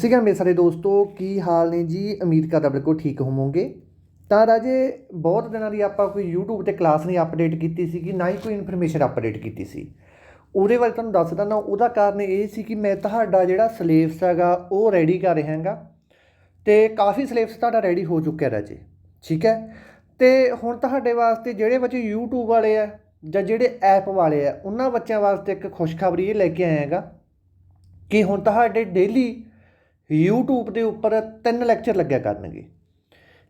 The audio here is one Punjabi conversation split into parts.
ਸਿਗਾ ਮੇਰੇ ਸਾਰੇ ਦੋਸਤੋ, ਕੀ ਹਾਲ ਨੇ ਜੀ? ਉਮੀਦ ਕਰਦਾ ਬਿਲਕੁਲ ਠੀਕ ਹੋਵੋਗੇ। ਤਾਂ ਰਾਜੇ, ਬਹੁਤ ਦਿਨਾਂ ਦੀ ਆਪਾਂ ਕੋਈ YouTube ਤੇ ਕਲਾਸ ਨਹੀਂ ਅਪਡੇਟ ਕੀਤੀ ਸੀਗੀ, ਨਾ ਹੀ ਕੋਈ ਇਨਫੋਰਮੇਸ਼ਨ ਅਪਡੇਟ ਕੀਤੀ ਸੀ। ਉਹਦੇ ਬਾਰੇ ਤੁਹਾਨੂੰ ਦੱਸਦਾ ਨਾ ਉਹਦਾ ਕਾਰਨ ਇਹ ਸੀ ਕਿ ਮੈਂ ਤੁਹਾਡਾ ਜਿਹੜਾ ਸਿਲੇਬਸ ਹੈਗਾ, ਉਹ ਰੈਡੀ ਕਰ ਰਿਹਾ ਹਾਂਗਾ। ਤੇ ਕਾਫੀ ਸਿਲੇਬਸ ਤੁਹਾਡਾ ਰੈਡੀ ਹੋ ਚੁੱਕਿਆ ਰਾਜੇ, ਠੀਕ ਹੈ? ਤੇ ਹੁਣ ਤੁਹਾਡੇ ਵਾਸਤੇ ਜਿਹੜੇ ਬੱਚੇ YouTube ਵਾਲੇ ਆ, ਜਾਂ ਜਿਹੜੇ ਐਪ ਵਾਲੇ ਆ, ਉਹਨਾਂ ਬੱਚਿਆਂ ਵਾਸਤੇ ਇੱਕ ਖੁਸ਼ਖਬਰੀ ਇਹ ਲੈ ਕੇ ਆਇਆ ਹੈਗਾ ਕਿ ਹੁਣ ਤੁਹਾਡੇ ਡੇਲੀ YouTube ਦੇ ਉੱਪਰ ਤਿੰਨ ਲੈਕਚਰ ਲੱਗਿਆ ਕਰਨਗੇ।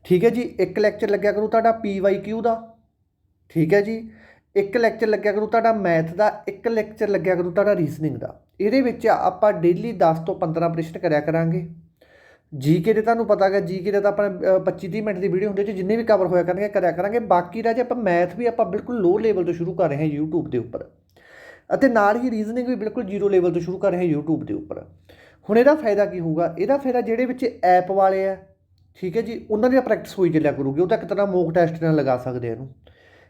ਠੀਕ ਹੈ ਜੀ, ਇੱਕ ਲੈਕਚਰ ਲੱਗਿਆ ਕਰੂ ਤੁਹਾਡਾ PYQ ਦਾ। ਠੀਕ ਹੈ ਜੀ, ਇੱਕ ਲੈਕਚਰ ਲੱਗਿਆ ਕਰੂ ਤੁਹਾਡਾ ਮੈਥ ਦਾ, ਇੱਕ ਲੈਕਚਰ ਲੱਗਿਆ ਕਰੂ ਤੁਹਾਡਾ ਰੀਜ਼ਨਿੰਗ ਦਾ। ਇਹਦੇ ਵਿੱਚ ਆਪਾਂ ਡੇਲੀ 10 ਤੋਂ 15 ਪ੍ਰਸ਼ਨ ਕਰਿਆ ਕਰਾਂਗੇ। ਜੀਕੇ ਦੇ ਤੁਹਾਨੂੰ ਪਤਾ ਹੈਗਾ ਜੀਕੇ ਦੇ ਤਾਂ ਆਪਾਂ 25 30 ਮਿੰਟ ਦੀ ਵੀਡੀਓ ਹੁੰਦੀ ਹੈ ਜਿੰਨੇ ਵੀ ਕਵਰ ਹੋਇਆ ਕਰਨਗੇ, ਕਰਿਆ ਕਰਾਂਗੇ। ਬਾਕੀ ਦਾ ਜੇ ਆਪਾਂ ਮੈਥ ਵੀ ਆਪਾਂ ਬਿਲਕੁਲ ਲੋ ਲੈਵਲ ਤੋਂ ਸ਼ੁਰੂ ਕਰ ਰਹੇ ਹਾਂ YouTube ਦੇ ਉੱਪਰ। ਅਤੇ ਨਾਲ ਹੀ ਰੀਜ਼ਨਿੰਗ ਵੀ ਬਿਲਕੁਲ ਜ਼ੀਰੋ ਲੈਵਲ ਤੋਂ ਸ਼ੁਰੂ ਕਰ ਰਹੇ ਹਾਂ YouTube ਦੇ ਉੱਪਰ। ਹੁਣ ਇਹਦਾ ਫਾਇਦਾ ਕੀ ਹੋਊਗਾ? ਇਹਦਾ ਫਾਇਦਾ ਜਿਹੜੇ ਵਿੱਚ ਐਪ ਵਾਲੇ ਆ, ਠੀਕ ਹੈ ਜੀ, ਉਹਨਾਂ ਦੀ ਪ੍ਰੈਕਟਿਸ ਹੋਈ ਚੱਲਿਆ ਕਰੂਗੀ, ਉਹ ਤਾਂ ਇੱਕ ਤਰ੍ਹਾਂ ਮੋਕ ਟੈਸਟ ਨਾਲ ਲਗਾ ਸਕਦੇ ਆ ਇਹਨੂੰ।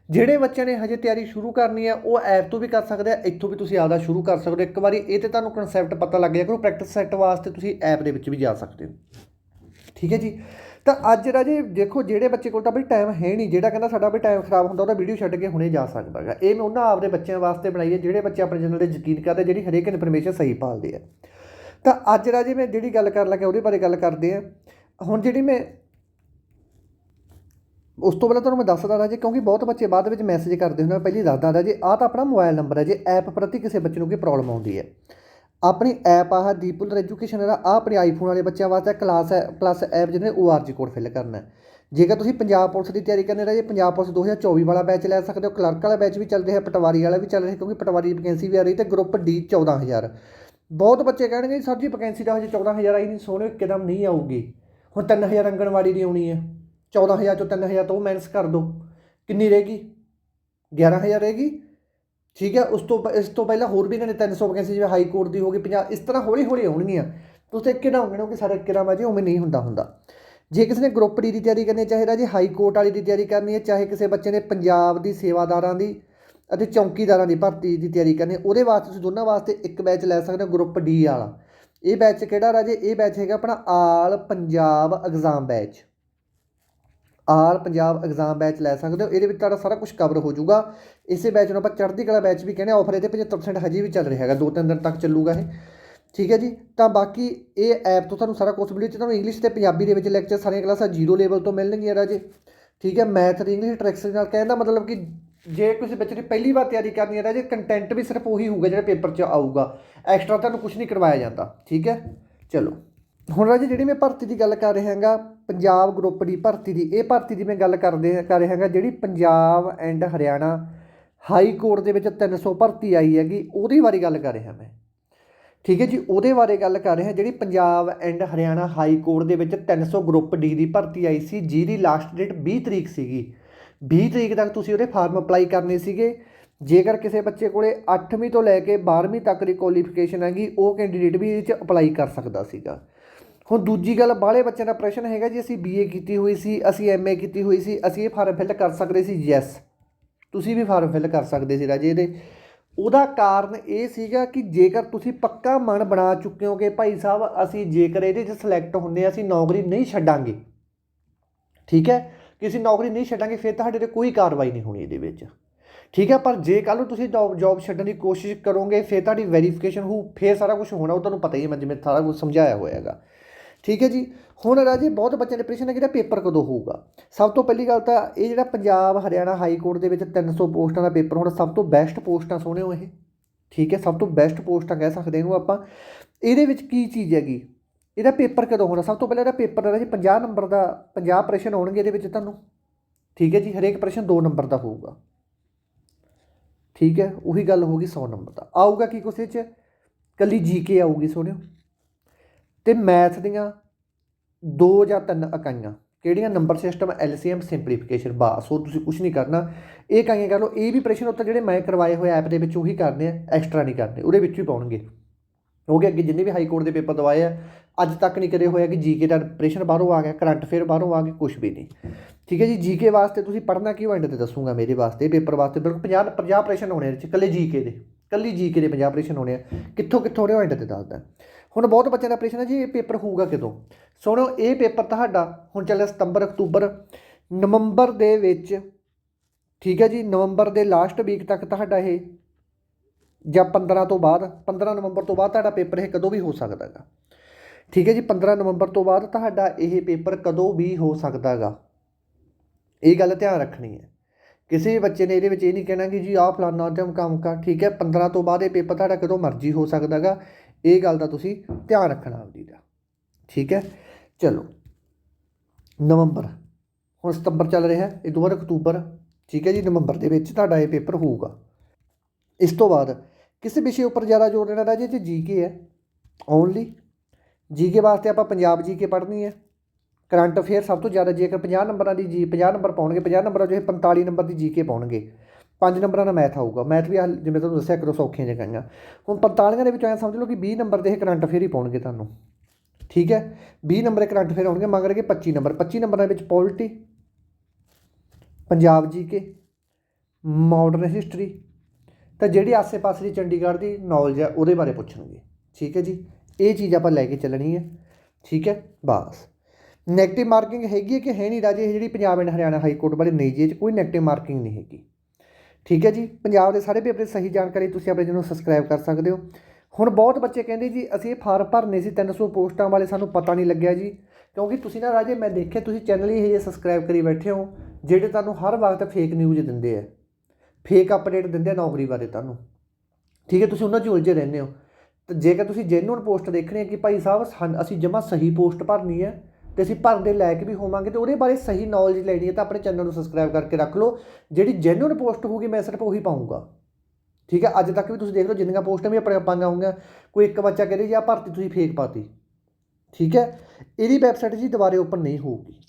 ਜਿਹੜੇ ਬੱਚਿਆਂ ਨੇ ਹਜੇ ਤਿਆਰੀ ਸ਼ੁਰੂ ਕਰਨੀ ਹੈ ਉਹ ਐਪ ਤੋਂ ਵੀ ਕਰ ਸਕਦੇ ਆ, ਇੱਥੋਂ ਵੀ ਤੁਸੀਂ ਆਪਦਾ ਸ਼ੁਰੂ ਕਰ ਸਕਦੇ ਹੋ। ਇੱਕ ਵਾਰੀ ਇਹ ਤੇ ਤੁਹਾਨੂੰ ਕਨਸੈਪਟ ਪਤਾ ਲੱਗ ਗਿਆ ਕਿ ਪ੍ਰੈਕਟਿਸ ਸੈੱਟ ਵਾਸਤੇ ਤੁਸੀਂ ਐਪ ਦੇ ਵਿੱਚ ਵੀ ਜਾ ਸਕਦੇ ਹੋ। ਠੀਕ ਹੈ ਜੀ? ਤਾਂ ਅੱਜ ਰਾਜੇ ਦੇਖੋ, ਜਿਹੜੇ ਬੱਚੇ ਕੋਲ ਤਾਂ ਬਈ ਟਾਈਮ ਹੈ ਨਹੀਂ, ਜਿਹੜਾ ਕਹਿੰਦਾ ਸਾਡਾ ਵੀ ਟਾਈਮ ਖਰਾਬ ਹੁੰਦਾ, ਉਹਦਾ ਵੀਡੀਓ ਛੱਡ ਕੇ ਹੁਣੇ ਜਾ ਸਕਦਾ ਹੈਗਾ। ਇਹ ਮੈਂ ਉਹਨਾਂ ਆਪਦੇ ਬੱਚਿਆਂ ਵਾਸਤੇ ਬਣਾਈ ਹੈ, ਜਿਹੜੇ ਬੱਚੇ ਆਪਣੇ ਚੈਨਲ ਤੇ ਯਕੀਨ ਕਰਦੇ ਜਿਹੜੀ ਹਰੇਕ ਇਨਫੋਰਮੇਸ਼ਨ ਸਹੀ ਪਾਲਦੇ ਆ। ਤਾਂ ਅੱਜ ਰਾਜੇ ਮੈਂ ਜਿਹੜੀ ਗੱਲ ਕਰਨ ਲੱਗਾ ਉਹਦੇ ਬਾਰੇ ਗੱਲ ਕਰਦੇ ਆ ਹੁਣ ਜਿਹੜੀ ਮੈਂ ਉਸ ਤੋਂ ਪਹਿਲਾਂ ਤੁਹਾਨੂੰ ਮੈਂ ਦੱਸਦਾ ਰਾਜੇ ਕਿਉਂਕਿ ਬਹੁਤ ਬੱਚੇ ਬਾਅਦ ਵਿੱਚ ਮੈਸੇਜ ਕਰਦੇ ਹੁੰਦੇ ਆ, ਪਹਿਲੀ ਦੱਸਦਾ ਰਾਜੇ ਆਹ ਤਾਂ ਆਪਣਾ ਮੋਬਾਈਲ ਨੰਬਰ ਹੈ ਜੇ ਐਪ ਪ੍ਰਤੀ ਕਿਸੇ ਬੱਚੇ ਨੂੰ ਕੋਈ ਪ੍ਰੋਬਲਮ ਆਉਂਦੀ ਹੈ। ਆਪਣੀ ਐਪ ਆਹ ਦੀਪੁਲਰ ਐਜੂਕੇਸ਼ਨ ਦਾ ਆਹ ਆਪਣੇ ਆਈਫੋਨ ਵਾਲੇ ਬੱਚਿਆਂ ਵਾਸਤੇ ਕਲਾਸ ਹੈ ਪਲੱਸ ਐਪ ਜਿਹਨੇ ORG ਕੋਡ ਫਿਲ ਕਰਨਾ ਜੇਕਰ ਤੁਸੀਂ ਪੰਜਾਬ ਪੁਲਿਸ ਦੀ ਤਿਆਰੀ ਕਰਨੀ ਰਾਜੇ ਪੰਜਾਬ ਪੁਲਿਸ 2024 ਵਾਲਾ ਬੈਚ ਲੈ ਸਕਦੇ ਹੋ ਕਲਰਕ ਵਾਲਾ ਬੈਚ ਵੀ ਚੱਲ ਰਿਹਾ, ਪਟਵਾਰੀ ਵਾਲਾ ਵੀ ਚੱਲ ਰਿਹਾ, ਕਿਉਂਕਿ ਪਟਵਾਰੀ ਦੀ ਵੈਕੈਂਸੀ ਵੀ ਆ ਰਹੀ ਤੇ ਗਰੁੱਪ ਡੀ 14000 ਬਹੁਤ ਬੱਚੇ ਕਹਿਣਗੇ ਜੀ, ਸਰ ਜੀ ਵੈਕੈਂਸੀ ਤਾਂ ਹਜੇ 14000 ਆਈ ਨਹੀਂ, ਸੋਹਣੇ ਇੱਕਦਮ ਨਹੀਂ ਆਊਗੀ। ਹੁਣ 3000 ਅੰਗਣਵਾੜੀ ਦੀ ਆਉਣੀ ਹੈ। 14000 ਚੋਂ 3000 ਤੋਂ ਮਾਈਨਸ ਕਰ ਦਿਓ ਕਿੰਨੀ ਰਹੇਗੀ? 11000 ਰਹੇਗੀ। ਠੀਕ ਹੈ, ਉਸ ਤੋਂ ਇਸ ਤੋਂ ਪਹਿਲਾਂ ਹੋਰ ਵੀ ਇਹਨਾਂ ਨੇ 300 ਵੈਕੈਂਸੀ ਜਿਵੇਂ ਹਾਈ ਕੋਰਟ ਦੀ ਹੋ ਗਈ 50 ਇਸ ਤਰ੍ਹਾਂ ਹੌਲੀ ਹੌਲੀ ਆਉਣਗੀਆਂ। ਤੁਸੀਂ ਇੱਕ ਨਾ ਹੋਣਾ ਕਿ ਸਾਰਾ ਕਿਰਾ ਮਾਜੇ ਉਵੇਂ ਨਹੀਂ ਹੁੰਦਾ ਹੁੰਦਾ। ਜੇ ਕਿਸੇ ਨੇ ਗਰੁੱਪ ਡੀ e ਦੀ ਤਿਆਰੀ ਕਰਨੀ ਹੈ, ਚਾਹੇ ਰਾਜੇ ਹਾਈ ਕੋਰਟ ਵਾਲੀ ਦੀ ਤਿਆਰੀ ਕਰਨੀ ਹੈ, ਚਾਹੇ ਕਿਸੇ ਬੱਚੇ ਨੇ ਪੰਜਾਬ ਦੀ ਸੇਵਾਦਾਰਾਂ ਦੀ ਅਤੇ ਚੌਕੀਦਾਰਾਂ ਦੀ ਭਰਤੀ ਦੀ ਤਿਆਰੀ ਕਰਨੀ। ਉਹਦੇ ਵਾਸਤੇ ਤੁਸੀਂ ਦੋਨਾਂ ਵਾਸਤੇ ਇੱਕ ਬੈਚ ਲੈ ਸਕਦੇ ਹੋ ਗਰੁੱਪ ਡੀ ਵਾਲਾ। ਇਹ ਬੈਚ ਕਿਹੜਾ ਰਾਜੇ? ਇਹ ਬੈਚ ਹੈਗਾ ਆਪਣਾ all Punjab exam batch all Punjab exam batch ਲੈ ਸਕਦੇ ਹੋ। ਇਹਦੇ ਵਿੱਚ ਤੁਹਾਡਾ ਸਾਰਾ ਕੁਝ ਕਵਰ ਹੋ ਜਾਊਗਾ। ਇਸੇ ਬੈਚ ਨੂੰ ਆਪਾਂ ਚੜ੍ਹਦੀ ਕਲਾ ਬੈਚ ਵੀ ਕਹਿੰਦੇ ਆਫਰ ਇਹਦੇ 75% ਹਜੇ ਵੀ ਚੱਲ ਰਿਹਾ ਹੈਗਾ। ਦੋ ਤਿੰਨ ਦਿਨ ਤੱਕ ਚੱਲੂਗਾ ਇਹ। ਠੀਕ ਹੈ ਜੀ? ਤਾਂ ਬਾਕੀ ਇਹ ਐਪ ਤੋਂ ਤੁਹਾਨੂੰ ਸਾਰਾ ਕੋਰਸ ਮਿਲੂ ਚ ਤੁਹਾਨੂੰ ਇੰਗਲਿਸ਼ ਤੇ ਪੰਜਾਬੀ ਦੇ ਵਿੱਚ ਲੈਕਚਰ ਸਾਰੀਆਂ ਕਲਾਸਾਂ ਜ਼ੀਰੋ ਲੈਵਲ ਤੋਂ ਮਿਲਣਗੀਆਂ ਰਾਜੇ। ਠੀਕ ਹੈ? ਮੈਥ ਦੀ ਇੰਗਲਿਸ਼ ਟ੍ਰਿਕਸ ਨਾਲ ਕਹਿੰਦਾ ਮਤਲਬ ਕਿ ਜੇ ਕਿਸੇ ਬੱਚੇ ਨੇ ਪਹਿਲੀ ਵਾਰ ਤਿਆਰੀ ਕਰਨੀ ਹੈ ਰਾਜੇ ਕੰਟੈਂਟ ਵੀ ਸਿਰਫ ਉਹੀ ਹੋਊਗਾ ਜਿਹੜਾ ਪੇਪਰ 'ਚ ਆਊਗਾ। ਐਕਸਟਰਾ ਤੁਹਾਨੂੰ ਕੁਝ ਨਹੀਂ ਕਰਵਾਇਆ ਜਾਂਦਾ, ਠੀਕ ਹੈ? ਚਲੋ, ਹੁਣ ਰਾਜੇ ਜਿਹੜੀ ਮੈਂ ਭਰਤੀ ਦੀ ਗੱਲ ਕਰ ਰਿਹਾ ਹਾਂਗਾ, ਪੰਜਾਬ ਗਰੁੱਪ ਦੀ ਭਰਤੀ ਦੀ, ਇਹ ਭਰਤੀ ਦੀ ਮੈਂ ਗੱਲ ਕਰਦੇ ਕਰ ਰਿਹਾ ਹਾਂਗਾ ਜਿਹੜੀ Punjab and Haryana high court ਦੇ ਵਿੱਚ 300 ਭਰਤੀ ਆਈ ਹੈਗੀ, ਉਹਦੀ ਬਾਰੇ ਗੱਲ ਕਰ ਰਿਹਾ ਮੈਂ। ਠੀਕ ਹੈ ਜੀ, ਉਹਦੇ ਬਾਰੇ ਗੱਲ ਕਰ ਰਿਹਾ ਜਿਹੜੀ Punjab and Haryana high court ਦੇ ਵਿੱਚ 300 ਗਰੁੱਪ ਡੀ ਦੀ ਭਰਤੀ ਆਈ ਸੀ, ਜਿਹਦੀ ਲਾਸਟ ਡੇਟ 20 ਤਰੀਕ ਸੀਗੀ। 20 ਤਰੀਕ ਤੱਕ ਤੁਸੀਂ ਉਹਦੇ ਫਾਰਮ ਅਪਲਾਈ ਕਰਨੇ ਸੀਗੇ। ਜੇਕਰ ਕਿਸੇ ਬੱਚੇ ਕੋਲੇ 8ਵੀਂ ਤੋਂ ਲੈ ਕੇ 12ਵੀਂ ਤੱਕ ਦੀ ਕੁਆਲੀਫਿਕੇਸ਼ਨ ਹੈਗੀ ਉਹ ਕੈਂਡੀਡੇਟ ਵੀ ਇਹਦੇ 'ਚ ਅਪਲਾਈ ਕਰ ਸਕਦਾ ਸੀਗਾ। ਹੁਣ ਦੂਜੀ ਗੱਲ ਬਾਹਲੇ ਬੱਚਿਆਂ ਦਾ ਪ੍ਰਸ਼ਨ ਹੈਗਾ ਜੀ ਅਸੀਂ ਬੀਏ ਕੀਤੀ ਹੋਈ ਸੀ ਅਸੀਂ ਐਮਏ ਕੀਤੀ ਹੋਈ ਸੀ ਅਸੀਂ ਇਹ ਫਾਰਮ ਫਿਲ ਕਰ ਸਕਦੇ ਸੀ ਯੈਸ ਤੁਸੀਂ ਵੀ ਫਾਰਮ ਫਿਲ ਕਰ ਸਕਦੇ ਸੀ ਰਾਜੇ ਇਹਦੇ। ਉਹਦਾ ਕਾਰਨ ਇਹ ਸੀਗਾ ਕਿ ਜੇਕਰ ਤੁਸੀਂ ਪੱਕਾ ਮਨ ਬਣਾ ਚੁੱਕੇ ਹੋ ਕਿ ਭਾਈ ਸਾਹਿਬ ਅਸੀਂ ਜੇਕਰ ਇਹਦੇ 'ਚ ਸਿਲੈਕਟ ਹੁੰਦੇ ਹਾਂ, ਅਸੀਂ ਨੌਕਰੀ ਨਹੀਂ ਛੱਡਾਂਗੇ। ਠੀਕ ਹੈ? ਕਿ ਅਸੀਂ ਨੌਕਰੀ ਨਹੀਂ ਛੱਡਾਂਗੇ, ਫਿਰ ਤੁਹਾਡੇ ਤੇ ਕੋਈ ਕਾਰਵਾਈ ਨਹੀਂ ਹੋਣੀ ਇਹਦੇ ਵਿੱਚ। ਠੀਕ ਹੈ, ਪਰ ਜੇ ਕੱਲ੍ਹ ਨੂੰ ਤੁਸੀਂ ਜੌਬ ਛੱਡਣ ਦੀ ਕੋਸ਼ਿਸ਼ ਕਰੋਗੇ, ਫਿਰ ਤੁਹਾਡੀ ਵੈਰੀਫਿਕੇਸ਼ਨ ਹੋ ਫਿਰ ਸਾਰਾ ਕੁਝ ਹੋਣਾ, ਉਹ ਤੁਹਾਨੂੰ ਪਤਾ ਹੀ ਹੈ, ਮੈਂ ਜਿਵੇਂ ਸਾਰਾ ਕੁਝ ਸਮਝਾਇਆ ਹੋਇਆ ਹੈਗਾ। ਠੀਕ ਹੈ ਜੀ, ਹੁਣ ਰਾਜੇ ਬਹੁਤ ਬੱਚਿਆਂ ਦੇ ਪ੍ਰਸ਼ਨ ਹੈ ਕਿ ਪੇਪਰ ਕਦੋਂ ਹੋਊਗਾ? ਸਭ ਤੋਂ ਪਹਿਲੀ ਗੱਲ ਤਾਂ ਇਹ ਜਿਹੜਾ ਪੰਜਾਬ, ਹਰਿਆਣਾ ਹਾਈ ਕੋਰਟ ਦੇ ਵਿੱਚ 300 ਪੋਸਟਾਂ ਦਾ ਪੇਪਰ, ਹੋਣਾ ਸਭ ਤੋਂ ਬੈਸਟ ਪੋਸਟਾਂ ਸੋਹਣਿਓ ਇਹ। ਠੀਕ ਹੈ, ਸਭ ਤੋਂ ਬੈਸਟ ਪੋਸਟਾਂ ਕਹਿ ਸਕਦੇ ਇਹਨੂੰ ਆਪਾਂ। ਇਹਦੇ ਵਿੱਚ ਕੀ ਚੀਜ਼ ਹੈਗੀ? ਇਹਦਾ ਪੇਪਰ ਕਦੋਂ ਹੋਣਾ? ਸਭ ਤੋਂ ਪਹਿਲਾਂ ਇਹਦਾ ਪੇਪਰ ਦਾ ਜੀ 50 ਨੰਬਰ ਦਾ 50 ਪ੍ਰਸ਼ਨ ਆਉਣਗੇ ਇਹਦੇ ਵਿੱਚ ਤੁਹਾਨੂੰ। ਠੀਕ ਹੈ ਜੀ, ਹਰੇਕ ਪ੍ਰਸ਼ਨ 2 ਨੰਬਰ ਦਾ ਹੋਊਗਾ। ਠੀਕ ਹੈ, ਉਹੀ ਗੱਲ ਹੋਊਗੀ 100 ਨੰਬਰ ਦਾ। ਆਊਗਾ ਕੀ ਕੁਛ ਇਹ 'ਚ? ਕੱਲੀ ਜੀਕੇ ਆਊਗੀ ਸੋਹਣਿਓ ਤੇ ਮੈਥ ਦੀਆਂ ਦੋ ਜਾਂ ਤਿੰਨ ਇਕਾਈਆਂ, ਕਿਹੜੀਆਂ ਨੰਬਰ ਸਿਸਟਮ ਐਲਸੀਐਮ ਸਿੰਪਲੀਫਿਕੇਸ਼ਨ, ਬਾਸ ਹੋਰ ਤੁਸੀਂ ਕੁਝ ਨਹੀਂ ਕਰਨਾ। ਇਹ ਇਕਾਈਆਂ ਕਰ ਲਓ, ਇਹ ਵੀ ਪ੍ਰਸ਼ਨ ਉੱਤਰ ਜਿਹੜੇ ਮੈਂ ਕਰਵਾਏ ਹੋਏ ਐਪ ਦੇ ਵਿੱਚ ਉਹੀ ਕਰਨੇ ਆ, ਐਕਸਟਰਾ ਨਹੀਂ ਕਰਨੇ, ਉਹਦੇ ਵਿੱਚ ਹੀ ਪਾਉਣਗੇ। ਕਿਉਂਕਿ ਅੱਗੇ ਜਿੰਨੇ ਵੀ ਹਾਈ ਕੋਰਟ ਦੇ ਪੇਪਰ ਦਵਾਏ ਆ, ਅੱਜ ਤੱਕ ਨਹੀਂ ਕਰੇ ਹੋਇਆ ਕਿ ਜੀਕੇ ਦਾ ਪ੍ਰਸ਼ਨ ਬਾਹਰੋਂ ਆ ਗਿਆ, ਕਰੰਟ ਫੇਅਰ ਬਾਹਰੋਂ ਆ ਗਿਆ ਕੁਝ ਵੀ ਨਹੀਂ। ਠੀਕ ਹੈ ਜੀ ਜੀਕੇ ਵਾਸਤੇ ਤੁਸੀਂ ਪੜ੍ਹਨਾ ਕਿਉਂ ਐਂਡ ਤੇ ਦੱਸੂਗਾ ਮੇਰੇ ਵਾਸਤੇ ਪੇਪਰ ਵਾਸਤੇ ਬਿਲਕੁਲ 50 50 ਪ੍ਰਸ਼ਨ ਹੋਣੇ ਇਹਦੇ ਚ, ਇਕੱਲੇ ਜੀਕੇ ਦੇ, ਇਕੱਲੀ ਜੀਕੇ ਦੇ 50 ਪ੍ਰਸ਼ਨ ਹੋਣੇ ਆ, ਕਿੱਥੋਂ ਕਿੱਥੋਂ ਹੋਣੇ ਐਂਡ ਤੇ ਦੱਸਦਾ ਹੁਣ ਬਹੁਤ ਬੱਚਿਆਂ ਦਾ ਪ੍ਰਸ਼ਨ ਹੈ ਜੀ, ਇਹ ਪੇਪਰ ਹੋਊਗਾ ਕਦੋਂ? ਸੁਣੋ, ਇਹ ਪੇਪਰ ਤੁਹਾਡਾ ਹੁਣ ਚੱਲਿਆ ਸਤੰਬਰ, ਅਕਤੂਬਰ, ਨਵੰਬਰ ਦੇ ਵਿੱਚ, ਠੀਕ ਹੈ ਜੀ, ਨਵੰਬਰ ਦੇ ਲਾਸਟ ਵੀਕ ਤੱਕ ਤੁਹਾਡਾ ਇਹ ਜਾਂ 15 ਤੋਂ ਬਾਅਦ 15 ਨਵੰਬਰ ਤੋਂ ਬਾਅਦ ਤੁਹਾਡਾ ਪੇਪਰ ਇਹ ਕਦੋਂ ਵੀ ਹੋ ਸਕਦਾ ਹੈਗਾ। ਠੀਕ ਹੈ ਜੀ 15 ਨਵੰਬਰ ਤੋਂ ਬਾਅਦ ਤੁਹਾਡਾ ਇਹ ਪੇਪਰ ਕਦੋਂ ਵੀ ਹੋ ਸਕਦਾ ਹੈਗਾ। ਇਹ ਗੱਲ ਧਿਆਨ ਰੱਖਣੀ ਹੈ। ਕਿਸੇ ਵੀ ਬੱਚੇ ਨੇ ਇਹਦੇ ਵਿੱਚ ਇਹ ਨਹੀਂ ਕਹਿਣਾ ਕਿ ਜੀ ਆਹ ਫਲਾਨਾ ਤੇ ਕੰਮ ਕਰ, ਠੀਕ ਹੈ 15 ਤੋਂ ਬਾਅਦ ਇਹ ਪੇਪਰ ਤੁਹਾਡਾ ਕਦੋਂ ਮਰਜ਼ੀ ਹੋ ਸਕਦਾ ਹੈਗਾ। ਇਹ ਗੱਲ ਦਾ ਤੁਸੀਂ ਧਿਆਨ ਰੱਖਣਾ ਆਪਦੀ ਦਾ। ਠੀਕ ਹੈ, ਚਲੋ। ਨਵੰਬਰ, ਹੁਣ ਸਤੰਬਰ ਚੱਲ ਰਿਹਾ ਹੈ ਇਹ ਤੋਂ ਬਾਅਦ ਅਕਤੂਬਰ। ਠੀਕ ਹੈ ਜੀ, ਨਵੰਬਰ ਦੇ ਵਿੱਚ ਤੁਹਾਡਾ ਇਹ ਪੇਪਰ ਹੋਊਗਾ। ਇਸ ਤੋਂ ਬਾਅਦ ਕਿਸੇ ਵਿਸ਼ੇ ਉੱਪਰ ਜ਼ਿਆਦਾ ਜ਼ੋਰ ਦੇਣਾ ਰਾਜੇ ਜੀ ਜੀਕੇ ਹੈ ਓਨਲੀ ਜੀਕੇ ਵਾਸਤੇ ਆਪਾਂ ਪੰਜਾਬ ਜੀਕੇ ਪੜ੍ਹਨੀ ਹੈ, ਕਰੰਟ ਅਫੇਅਰ ਸਭ ਤੋਂ ਜ਼ਿਆਦਾ ਜੇਕਰ 50 ਨੰਬਰਾਂ ਦੀ ਜੀ 50 ਨੰਬਰ ਪਾਉਣਗੇ 50 ਨੰਬਰਾਂ ਚੋਂ ਇਹ 45 ਨੰਬਰ ਦੀ ਜੀਕੇ ਪਾਉਣਗੇ 5 ਨੰਬਰਾਂ ਦਾ ਮੈਥ ਆਊਗਾ ਮੈਥ ਵੀ ਹਾਲ- ਜਿਵੇਂ ਤੁਹਾਨੂੰ ਦੱਸਿਆ ਕਰੋ ਸੌਖੀਆਂ ਜਗ੍ਹਾਈਆਂ ਹੁਣ 45 ਦੇ ਵਿੱਚੋਂ ਐਂ ਸਮਝ ਲਓ ਕਿ 20 ਨੰਬਰ ਦੇ ਇਹ ਕਰੰਟ ਅਫੇਅਰ ਹੀ ਪਾਉਣਗੇ ਤੁਹਾਨੂੰ, ਠੀਕ ਹੈ? 20 ਨੰਬਰ ਦੇ ਕਰੰਟ ਅਫੇਅਰ ਆਉਣਗੇ ਰਹੇ 25 ਨੰਬਰ 25 ਨੰਬਰਾਂ ਦੇ ਵਿੱਚ polity Punjab GK modern history ਤਾਂ ਜਿਹੜੀ ਆਸੇ-ਪਾਸੇ ਦੀ ਚੰਡੀਗੜ੍ਹ ਦੀ ਨੌਲੇਜ ਹੈ, ਉਹਦੇ ਬਾਰੇ ਪੁੱਛਣਗੇ। ਠੀਕ ਹੈ ਜੀ? ਇਹ ਚੀਜ਼ ਆਪਾਂ ਲੈ ਕੇ ਚੱਲਣੀ ਹੈ। ਠੀਕ ਹੈ? ਬਸ। ਨੈਗੇਟਿਵ ਮਾਰਕਿੰਗ ਹੈਗੀ ਹੈ ਕਿ ਹੈ ਨਹੀਂ ਰਾਜੇ? ਇਹ ਜਿਹੜੀ Punjab and Haryana high court ਵਾਲੇ ਨਹੀਂ ਜੀ 'ਚ ਕੋਈ ਨੈਗੇਟਿਵ ਮਾਰਕਿੰਗ ਨਹੀਂ ਹੈਗੀ। ਠੀਕ ਹੈ ਜੀ? ਪੰਜਾਬ ਦੇ ਸਾਰੇ ਪੇਪਰ ਦੀ ਸਹੀ ਜਾਣਕਾਰੀ ਤੁਸੀਂ ਆਪਣੇ ਚੈਨਲ ਨੂੰ ਸਬਸਕ੍ਰਾਈਬ ਕਰ ਸਕਦੇ ਹੋ। ਹੁਣ ਬਹੁਤ ਬੱਚੇ ਕਹਿੰਦੇ ਜੀ, ਅਸੀਂ ਇਹ ਫਾਰਮ ਭਰਨੇ ਸੀ 300 ਪੋਸਟਾਂ ਵਾਲੇ, ਸਾਨੂੰ ਪਤਾ ਨਹੀਂ ਲੱਗਿਆ ਜੀ। ਕਿਉਂਕਿ ਤੁਸੀਂ ਨਾ ਰਾਜੇ, ਮੈਂ ਦੇਖਿਆ, ਤੁਸੀਂ ਚੈਨਲ ਹੀ ਇਹ ਸਬਸਕ੍ਰਾਈਬ ਕਰੀ ਬੈਠੇ ਹੋ, ਜਿਹੜੇ ਤੁਹਾਨੂੰ ਹਰ ਵਕਤ ਫੇਕ ਨਿਊਜ਼ ਦਿੰਦੇ ਆ। ਫੇਕ ਅਪਡੇਟ ਦਿੰਦੇ ਆ, ਨੌਕਰੀ ਬਾਰੇ ਤੁਹਾਨੂੰ। ਠੀਕ ਹੈ, ਤੁਸੀਂ ਉਹਨਾਂ 'ਚ ਉਲਝੇ ਰਹਿੰਦੇ ਹੋ। ਤੇ ਜੇਕਰ ਤੁਸੀਂ ਜੈਨੂਅਨ ਪੋਸਟ ਦੇਖਣੀ ਹੈ ਕਿ ਭਾਈ ਸਾਹਿਬ ਸਾਨ- ਅਸੀਂ ਜਮਾ ਸਹੀ ਪੋਸਟ ਭਰਨੀ ਹੈ ਤੇ ਅਸੀਂ ਭਰਨ ਦੇ ਲਾਇਕ ਵੀ ਹੋਵਾਂਗੇ ਤੇ ਉਹਦੇ ਬਾਰੇ ਸਹੀ ਨੌਲੇਜ ਲੈਣੀ ਹੈ ਤਾਂ ਆਪਣੇ ਚੈਨਲ ਨੂੰ ਸਬਸਕ੍ਰਾਈਬ ਕਰਕੇ ਰੱਖ ਲਓ। ਜਿਹੜੀ ਜੈਨੂਅਨ ਪੋਸਟ ਹੋਊਗੀ, ਮੈਂ ਸਿਰਫ ਉਹੀ ਪਾਉਂਗਾ ਠੀਕ ਹੈ, ਅੱਜ ਤੱਕ ਵੀ ਤੁਸੀਂ ਦੇਖ ਲਓ, ਜਿੰਨੀਆਂ ਪੋਸਟਾਂ ਵੀ ਆਪਣੇ ਪਾਈਆਂ ਹੋਈਆਂ ਕੋਈ ਇੱਕ ਬੱਚਾ ਕਹਿੰਦੇ ਜੀ ਆ ਭਰਤੀ ਤੁਸੀਂ ਫੇਕ ਪਾਤੀ। ਠੀਕ ਹੈ, ਇਹਦੀ ਵੈਬਸਾਈਟ ਜੀ ਦੁਬਾਰੇ ਓਪਨ ਨਹੀਂ ਹੋਊਗੀ।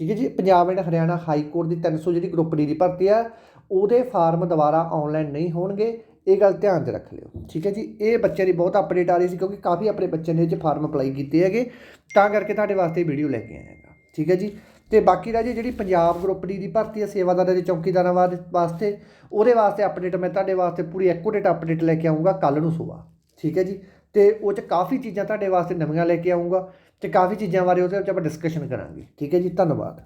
ਠੀਕ ਹੈ ਜੀ, Punjab and Haryana high court ਦੀ 300 ਜਿਹੜੀ ਗਰੁੱਪ ਡੀ ਦੀ ਭਰਤੀ ਆ, ਉਹਦੇ ਫਾਰਮ ਦੁਬਾਰਾ ਆਨਲਾਈਨ ਨਹੀਂ ਹੋਣਗੇ, ਇਹ ਗੱਲ ਧਿਆਨ 'ਚ ਰੱਖ ਲਿਓ। ਠੀਕ ਹੈ ਜੀ, ਇਹ ਬੱਚਿਆਂ ਦੀ ਬਹੁਤ ਅਪਡੇਟ ਆ ਰਹੀ ਸੀ ਕਿਉਂਕਿ ਕਾਫੀ ਆਪਣੇ ਬੱਚਿਆਂ ਨੇ ਇਹ 'ਚ ਫਾਰਮ ਅਪਲਾਈ ਕੀਤੇ ਹੈਗੇ, ਤਾਂ ਕਰਕੇ ਤੁਹਾਡੇ ਵਾਸਤੇ ਵੀਡੀਓ ਲੈ ਕੇ ਆਇਆ ਹੈਗਾ। ਠੀਕ ਹੈ ਜੀ, ਤੇ ਬਾਕੀ ਦਾ ਜੀ ਜਿਹੜੀ ਪੰਜਾਬ ਗਰੁੱਪ ਡੀ ਦੀ ਭਰਤੀ ਹੈ ਸੇਵਾਦਾਰਾਂ ਦੇ ਚੌਕੀਦਾਰਾਂ ਵਾ- ਵਾਸਤੇ, ਉਹਦੇ ਵਾਸਤੇ ਅਪਡੇਟ ਮੈਂ ਤੁਹਾਡੇ ਵਾਸਤੇ ਪੂਰੀ ਐਕੂਰੇਟ ਅਪਡੇਟ ਲੈ ਕੇ ਆਉਂਗਾ ਕੱਲ ਨੂੰ ਸੁਬਾਹ ਠੀਕ ਹੈ ਜੀ, ਤੇ ਉਹ 'ਚ ਕਾਫੀ ਚੀਜ਼ਾਂ ਤੁਹਾਡੇ ਵਾਸਤੇ ਨਵੀਆਂ ਲੈ ਕੇ ਆਉਂਗਾ ਅਤੇ ਕਾਫੀ ਚੀਜ਼ਾਂ ਬਾਰੇ ਉਹਦੇ ਵਿੱਚ ਆਪਾਂ ਡਿਸਕਸ਼ਨ ਕਰਾਂਗੇ। ਠੀਕ ਹੈ ਜੀ ਧੰਨਵਾਦ।